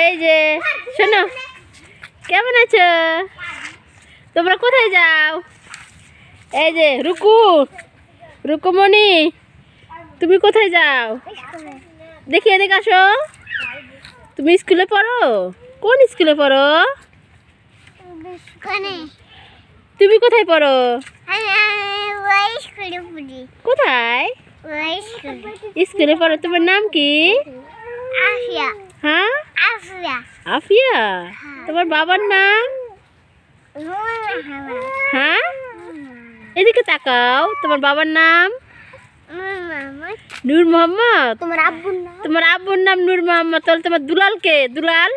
এই যে শোনো কেমন আছো? তোমরা কোথায় যাও? এই যে রুকু রুকুমণি তুমি কোথায় যাও? দেখি এদিকে আসো। তুমি স্কুলে পড়ো? কোন স্কুলে পড়ো? তুমি কোথায় পড়ো? কোথায়? স্কুলে পড়ো তোমার নাম কি? হ্যাঁ আফিয়া তোমার বাবার নাম? হ্যাঁ এদিকে তাকাও। তোমার বাবার নাম? নূর মোহাম্মদ। তোমার আব্বুর নাম? তোমার আব্বুর নাম নূর মোহাম্মদ। তাহলে তোমার দুলাল কে দুলাল?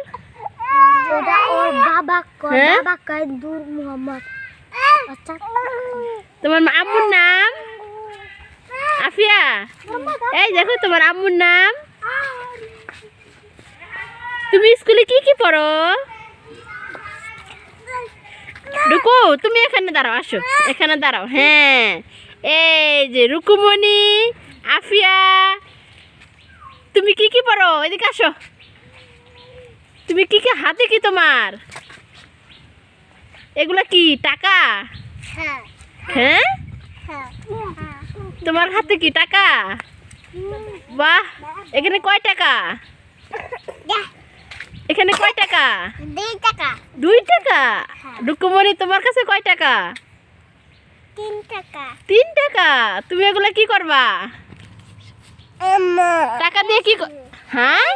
ওটা ওর বাবা কয়? হ্যাঁ? বাবা কয় দূর মোহাম্মদ। আচ্ছা। তোমার আম্মুর নাম? আফিয়া? এই দেখো তোমার আম্মুর নাম। তুমি স্কুলে কি কি পড়ো? রুকু, তুমি এখানে দাঁড়াও, আসো। এখানে দাঁড়াও হ্যাঁ। এই যে রুকুমণি, আফিয়া, তুমি কি কি পড়ো? এদিকে আসো। তুমি কি কি হাতে কি তোমার? এগুলা কি, টাকা? হ্যাঁ? তোমার হাতে কি, টাকা? বাহ, এখানে কয় টাকা? এখানে কয় টাকা? দুই টাকা। দুই টাকা? রুকুমণি তোমার কাছে কয় টাকা? তিন টাকা। তিন টাকা? তুমি এগুলা কি করবা? টাকা দিয়ে কি হ্যাঁ?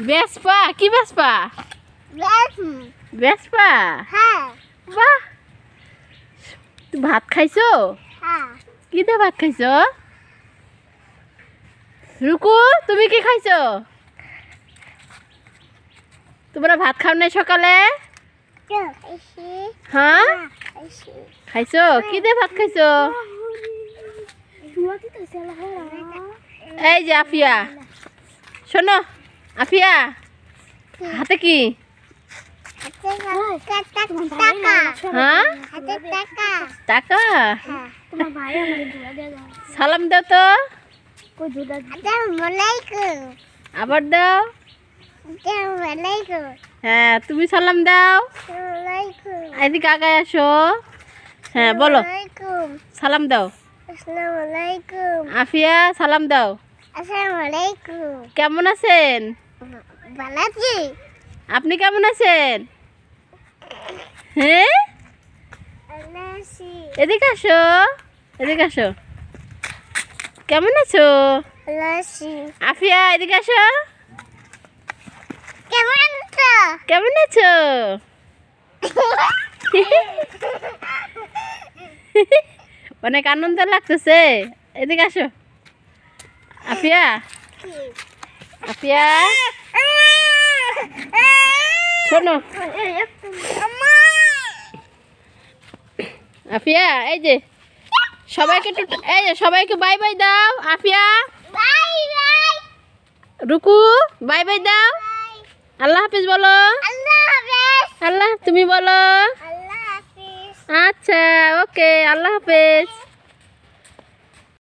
বেসপা? কি বেসপা? বেসপা? হ্যাঁ। বাহ! তুই ভাত খাইছো? হ্যাঁ। কি দিয়ে ভাত খাইছো? রুকু তুমি কি খাইছো? তোমরা ভাত খাও নাই সকালে? হ্যাঁ? খাইছো? কি দিয়ে ভাত খাইছো? এই যে আফিয়া। শোনো আফিয়া হাতে কি? টাকা হ্যাঁ? টাকা? সালাম দাও তো। আবার দাও। হ্যাঁ তুমি সালাম দাও। এদিকে আগায় আসো। হ্যাঁ বলো। সালাম দাও। আফিয়া, সালাম দাও। কেমন আছেন? আপনি কেমন আছেন? হ্যাঁ? এদিকে আসো। এদিকে আসো। কেমন আছো? আফিয়া, এদিকে আসো। কেমন আছো? কেমন আছো? অনেক আনন্দ লাগতেছে। এদিকে আসো। আপিয়া আপিয়া শোনো। আফিয়া এই যে সবাইকে একটু এই যে সবাইকে বাই বাই দাও। আফিয়া? রুকু বাই বাই দাও। আল্লাহ হাফিজ বলো। আল্লাহ তুমি বলো। আচ্ছা ওকে আল্লাহ হাফেজ।